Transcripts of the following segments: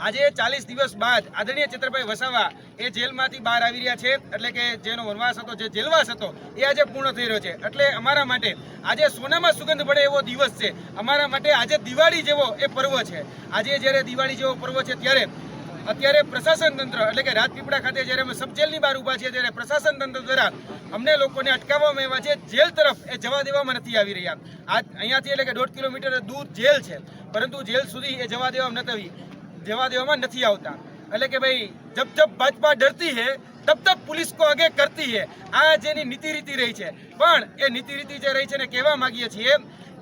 આજે ચાલીસ દિવસ બાદ આદરણીય ચિત્રભાઈ વસાવા એ જેલમાંથી બહાર આવી રહ્યા છે. એટલે કે જેનો વનવાસ હતો, જે જેલવાસ હતો, એ આજે પૂર્ણ થઈ રહ્યો છે. એટલે અમારા માટે આજે સોનામાં સુગંધ પડે એવો દિવસ છે. અમારા માટે આજે દિવાળી જેવો એ પર્વ છે. આજે જ્યારે દિવાળી જેવો પર્વ છે, ત્યારે અત્યારે પ્રશાસન તંત્ર, એટલે કે રાજપીપળા ખાતે જ્યારે અમે સબ જેલની બહાર ઊભા છીએ, ત્યારે પ્રશાસન તંત્ર દ્વારા અમને લોકોને અટકાવવામાં આવ્યા છે. જેલ તરફ એ જવા દેવામાં નથી આવી રહ્યા. આ અહીંયાથી એટલે કે દોઢ કિલોમીટર દૂર જેલ છે. પરંતુ જેલ સુધી એ જવા દેવામાં નથી જવા દેવામાં નથી આવતા. એટલે કે ભાઈ, જબ જબ ભાજપા ડરતી હે, તબ તબ પોલીસ કો આગે કરતી હે. આ જેની નીતિ રીતિ રહી છે. પણ એ નીતિ રીતિ જે રહી છે ને કહેવા માંગીએ છીએ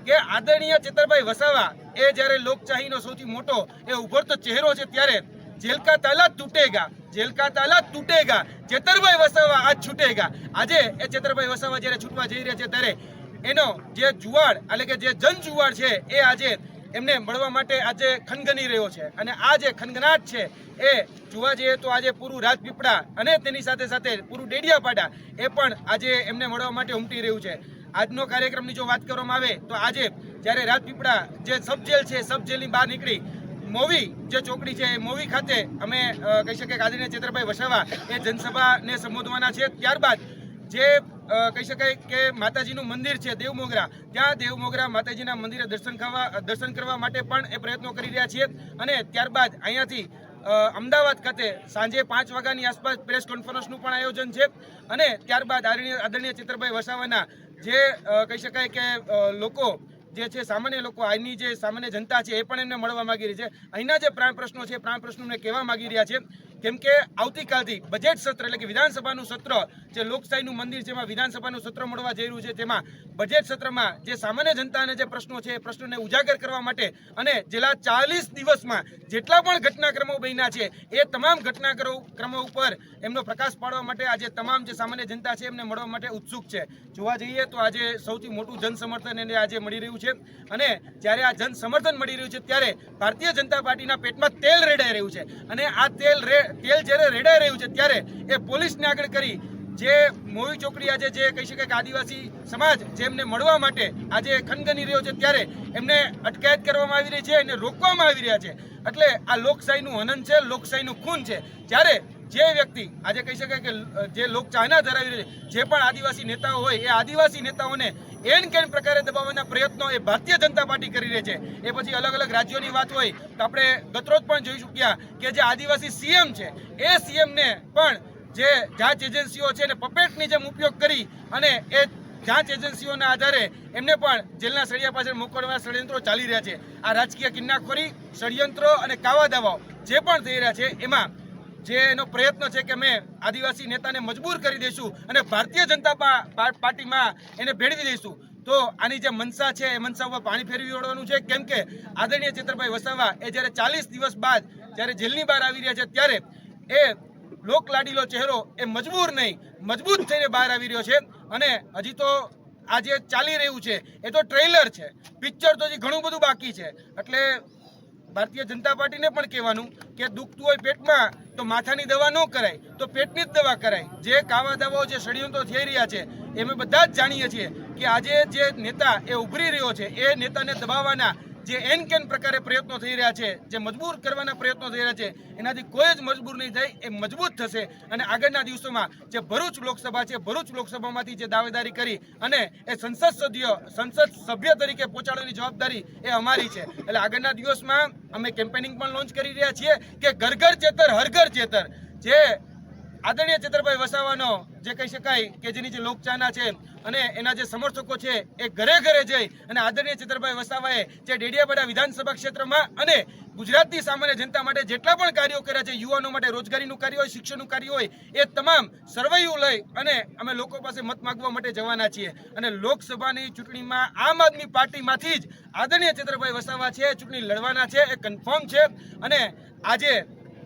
કે આદરણીય ચેતરભાઈ વસાવા, એ જ્યારે લોકશાહીનો સૌથી મોટો, એ ઉભરતો ચહેરો છે ત્યારે જેલ કા તાલા તૂટેગા જેલ કા તાલા તૂટેગા, ચેતરભાઈ વસાવા આજ છૂટેગા. આજે એ ચેતરભાઈ વસાવા જ્યારે છૂટવા જઈ રહ્યા છે ત્યારે એનો જે જુવાડ એટલે કે જે જન જુવાડ છે, એ આજે એમને મળવા માટે આજે ખનગની રહ્યો છે. અને આ જે ખનગનાટ છે, એ જોવા જઈએ તો આજે પૂરું રાજપીપળા અને તેની સાથે સાથે પૂરું ડેડિયાપાડા એ પણ આજે એમને મળવા માટે ઉમટી રહ્યું છે. આજનો કાર્યક્રમની જો વાત કરવામાં આવે તો આજે જ્યારે રાજપીપળા જે સબ જેલ છે સબ જેલની બહાર નીકળી, મોવી જે ચોકડી છે, એ મોવી ખાતે અમે કહી શકીએ કે આદરણીય ચેતરભાઈ વસાવા એ જનસભાને સંબોધવાના છે. ત્યારબાદ જે કહી શકાય કે માતાજીનું મંદિર છે, દેવમોગરા. ત્યાં દેવમોગરા માતાજીના મંદિરે દર્શન કરવા દર્શન કરવા માટે પણ એ પ્રયત્નો કરી રહ્યા છીએ. અને ત્યારબાદ અહીંયાથી અમદાવાદ ખાતે સાંજે પાંચ વાગ્યાની આસપાસ પ્રેસ કોન્ફરન્સનું પણ આયોજન છે. અને ત્યારબાદ આદરણીય ચિત્રભાઈ વસાવાના જે કહી શકાય કે લોકો જે છે, સામાન્ય લોકો અહીંની જે સામાન્ય જનતા છે, એ પણ એમને મળવા માંગી રહી છે. અહીંના જે પ્રાણ પ્રશ્નો છે, પ્રાણ પ્રશ્નોને કહેવા માંગી રહ્યા છે. કેમ કે આવતીકાલથી બજેટ સત્ર એટલે કે વિધાનસભાનું સત્ર જે લોકશાહીનું મંદિર છે એમાં વિધાનસભાનું સત્ર મળવા જઈ રહ્યું છે તેમાં બજેટ સત્રમાં જે સામાન્ય જનતાને જે પ્રશ્નો છે, એ પ્રશ્નોને ઉજાગર કરવા માટે અને છેલ્લા ચાલીસ દિવસમાં જેટલા પણ ઘટનાક્રમો બન્યા છે, એ તમામ ઘટનાક્રમો ક્રમો ઉપર એમનો પ્રકાશ પાડવા માટે આજે તમામ જે સામાન્ય જનતા છે, એમને મળવા માટે ઉત્સુક છે. જોવા જઈએ તો આજે સૌથી મોટું જનસમર્થન એને આજે મળી રહ્યું છે અને જ્યારે આ જનસમર્થન મળી રહ્યું છે, ત્યારે ભારતીય જનતા પાર્ટીના પેટમાં તેલ રેડાઈ રહ્યું છે. અને આ તેલ તેલ જ્યારે રેડાઈ રહ્યું છે, ત્યારે એ પોલીસને આગળ કરી જે મોવી ચોકડી આજે જે કહી શકાય કે આદિવાસી સમાજ જેમને મળવા માટે આજે ખનગની રહ્યો છે ત્યારે એમને અટકાયત કરવામાં આવી રહી છે અને રોકવામાં આવી રહ્યા છે. એટલે આ લોકશાહીનું હનન છે, લોકશાહીનું ખૂન છે. જ્યારે જે વ્યક્તિ આજે કહી શકાય કે જે લોક ચાહના ધરાવી રહી છે, જે પણ આદિવાસી નેતાઓ હોય, એ આદિવાસી નેતાઓને એન કેન પ્રકારે દબાવવાના પ્રયત્નો એ ભારતીય જનતા પાર્ટી કરી રહી છે. એ પછી અલગ અલગ રાજ્યોની વાત હોય, તો આપણે ગતરોજ પણ જોઈ ચૂક્યા કે જે આદિવાસી સીએમ છે, એ સીએમને પણ જે જાંચ એજન્સીઓ છે એને પપેટની જેમ ઉપયોગ કરી અને એ જાંચ એજન્સીઓના આધારે એમને પણ જેલના સળિયા પાછળ મોકલવાના ષડયંત્રો ચાલી રહ્યા છે. આ રાજકીય કિન્નાખોરી, ષડયંત્રો અને કાવા દાવાઓ જે પણ થઈ રહ્યા છે, એમાં જે એનો પ્રયત્ન છે કે અમે આદિવાસી નેતાને મજબૂર કરી દઈશું અને ભારતીય જનતા પાર્ટીમાં એને ભેળવી દઈશું. તો આની જે મનસા છે, એ મનસા ઉપર પાણી ફેરવી વળવાનું છે. કેમ કે આદરણીય ચિત્રભાઈ વસાવા એ જ્યારે ચાલીસ દિવસ બાદ જ્યારે જેલની બહાર આવી રહ્યા છે, ત્યારે એ લોકલાડીલો ચહેરો એ મજબૂર નહીં. મજબૂત થઈને બહાર આવી રહ્યો છે અને હજી તો આ જે ચાલી રહ્યું છે, એ તો ટ્રેલર છે. પિક્ચર તો હજી ઘણું બધું બાકી છે. એટલે ભારતીય જનતા પાર્ટીને પણ કહેવાનું કે દુખતું હોય પેટમાં, તો માથાની દવા ન કરાય, તો પેટની જ દવા કરાય. જે કાવા દવાઓ, જે ષડયંત્રો થઈ રહ્યા છે, એ અમે બધા જ જાણીએ છીએ કે આજે જે નેતા એ ઉભરી રહ્યો છે, એ નેતાને દબાવવાના જે એન કેન પ્રકારે પ્રયત્નો થઈ રહ્યા છે, જે મજબૂર કરવાના પ્રયત્નો થઈ રહ્યા છે, એનાથી કોઈ જ મજબૂર નહીં થાય, એ મજબૂત થશે. અને આગળના દિવસોમાં જે ભરૂચ લોકસભા છે, ભરૂચ લોકસભામાંથી જે દાવેદારી કરી અને એ સંસદ સભ્ય સંસદ સભ્ય તરીકે પહોંચાડવાની જવાબદારી એ અમારી છે. એટલે આગળના દિવસમાં અમે કેમ્પેનિંગ પણ લોન્ચ કરી રહ્યા છીએ કે ઘર ઘર ચેતર હર ઘર ચેતર. જે આદરણીય ચેતરભાઈ વસાવાનો જે કહી શકાય કે જેની જે લોકચાહના છે અને એના જે સમર્થકો છે એ ઘરે ઘરે જઈ અને આદરણીય ચેતરભાઈ વસાવાએ જે ડેડિયાપાડા વિધાનસભા ક્ષેત્રમાં અને ગુજરાતની સામાન્ય જનતા માટે જેટલા પણ કાર્યો કર્યા છે, યુવાનો માટે રોજગારીનું કાર્ય હોય, શિક્ષણનું કાર્ય હોય, એ તમામ સર્વૈયું લઈ અને અમે લોકો પાસે મત માગવા માટે જવાના છીએ. અને લોકસભાની ચૂંટણીમાં આમ આદમી પાર્ટીમાંથી જ આદરણીય ચેતરભાઈ વસાવા છે, ચૂંટણી લડવાના છે, એ કન્ફર્મ છે. અને આજે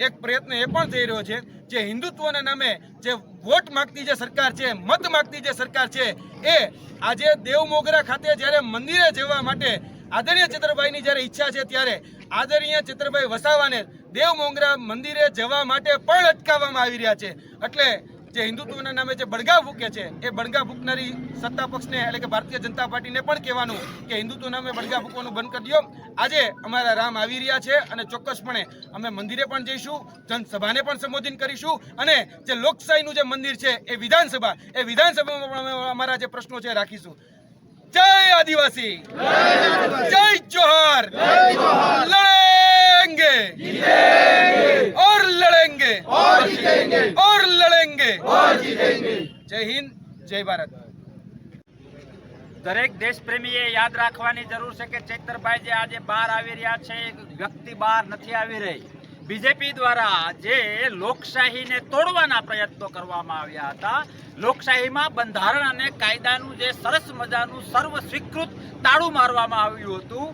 એક પ્રયત્ન એ પણ થઈ રહ્યો છે જે હિન્દુત્વના નામે જે વોટ માગતી જે સરકાર છે, મત માગતી જે સરકાર છે, એ આજે દેવમોગરા ખાતે જ્યારે મંદિરે જવા માટે આદરણીય ચિત્રભાઈની જ્યારે ઈચ્છા છે, ત્યારે આદરણીય ચિત્રભાઈ વસાવાને દેવ મોંગરા મંદિરે જવા માટે પણ અટકાવવામાં આવી રહ્યા છે. એટલે જે હિન્દુત્વના નામે જે બળગા ફૂકે છે, એ બળગા ફૂકનારી સત્તા પક્ષને એટલે કે ભારતીય જનતા પાર્ટીને પણ કહેવાનું કે હિન્દુત્વ નામે બળગા ફૂકવાનું બંધ કરી દો. આજે અમારા રામ આવી રહ્યા છે અને ચોક્કસપણે અમે મંદિરે પણ જઈશું, જનસભાને પણ સંબોધિત કરીશું અને જે લોકશાહીનું જે મંદિર છે એ વિધાનસભા, એ વિધાનસભામાં પણ અમે અમારા જે પ્રશ્નો છે રાખીશું. જય આદિવાસી! જય જોહર લડેંગે હિન્દ, જય ભારત. દરેક દેશપ્રેમીએ યાદ રાખવાની જરૂર છે કે ચૈતરભાઈ આજે બહાર આવી રહ્યા છે વ્યક્તિ બહાર નથી આવી રહી. બીજેપી દ્વારા જે લોકશાહીને તોડવાના પ્રયત્નો કરવામાં આવ્યા હતા. લોકશાહીમાં બંધારણ અને કાયદાનું જે સરસ મજાનું સર્વ સ્વીકૃત તાળું મારવામાં આવ્યું હતું.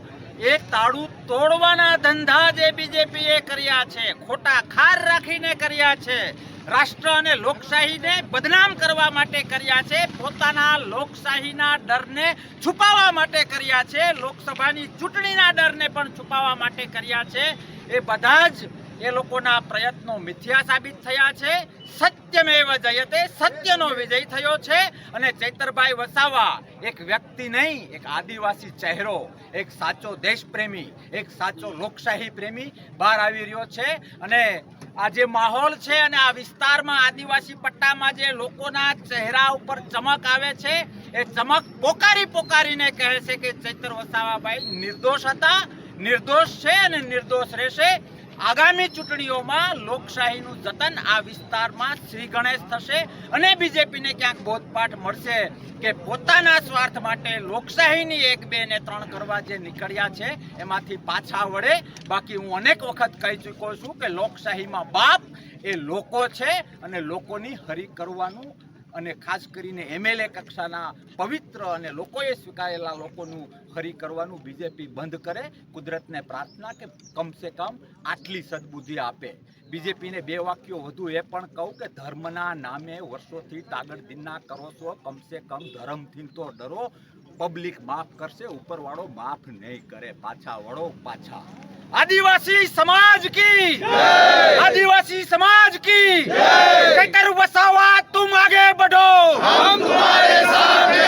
એ તાળું તોડવાના ધંધા જે બીજેપીએ કર્યા છે, ખોટા ખાર રાખીને કર્યા છે. રાષ્ટ્ર અને લોકશાહીને બદનામ કરવા માટે કર્યા છે, પોતાના લોકશાહીના ડરને છુપાવવા માટે કર્યા છે, લોકસભાની ચૂંટણીના ડરને પણ છુપાવવા માટે કર્યા છે. એ બધા જ એ લોકોના પ્રયત્નો મિથ્યા સાબિત થયા છે. સત્યમેવ જયતે સત્યનો વિજય થયો છે અને ચૈતરભાઈ વસાવા એક વ્યક્તિ નહીં, એક આદિવાસી ચહેરો, એક સાચો દેશપ્રેમી, એક સાચો લોકશાહી પ્રેમી બહાર આવી રહ્યો છે અને આ જે માહોલ છે અને આ વિસ્તારમાં આદિવાસી પટ્ટામાં જે લોકોના ચહેરા ઉપર ચમક આવે છે, એ ચમક પોકારી પોકારીને કહે છે કે ચૈતર વસાવાભાઈ નિર્દોષ હતા, નિર્દોષ છે અને નિર્દોષ રહેશે. આગામી ચૂંટણીઓમાં લોકશાહીનું જતન આ વિસ્તારમાં શ્રી ગણેશ થશે અને બીજેપીને ક્યાંક બોધપાઠ મળશે કે પોતાના સ્વાર્થ માટે લોકશાહીની એક, બે ને ત્રણ કરવા જે નીકળ્યા છે, એમાંથી પાછા વળે. બાકી હું અનેક વખત કહી ચૂક્યો છું કે લોકશાહીમાં બાપ એ લોકો છે અને લોકોની હરી કરવાનું અને ખાસ કરીને એમએલએ કક્ષાના પવિત્ર અને લોકોએ સ્વીકારેલા લોકોનું ખરી કરવાનું બીજેપી બંધ કરે, કુદરતને પ્રાર્થના કે કમસે કમ આટલી સદબુદ્ધિ આપે. બીજેપીને બે વાક્યો વધુ એ પણ કહું કે ધર્મના નામે વર્ષોથી તાગડદિનના કરો છો, કમસે કમ ધર્મથી તો ડરો. પબ્લિક માફ કરશે, ઉપરવાળો માફ નહીં કરે. પાછા વળો પાછા. આદિવાસી સમાજ કી આદિવાસી સમાજ કી કટર વસાવા તુમ આગે બઢો હમ તુમ્હારે સાથ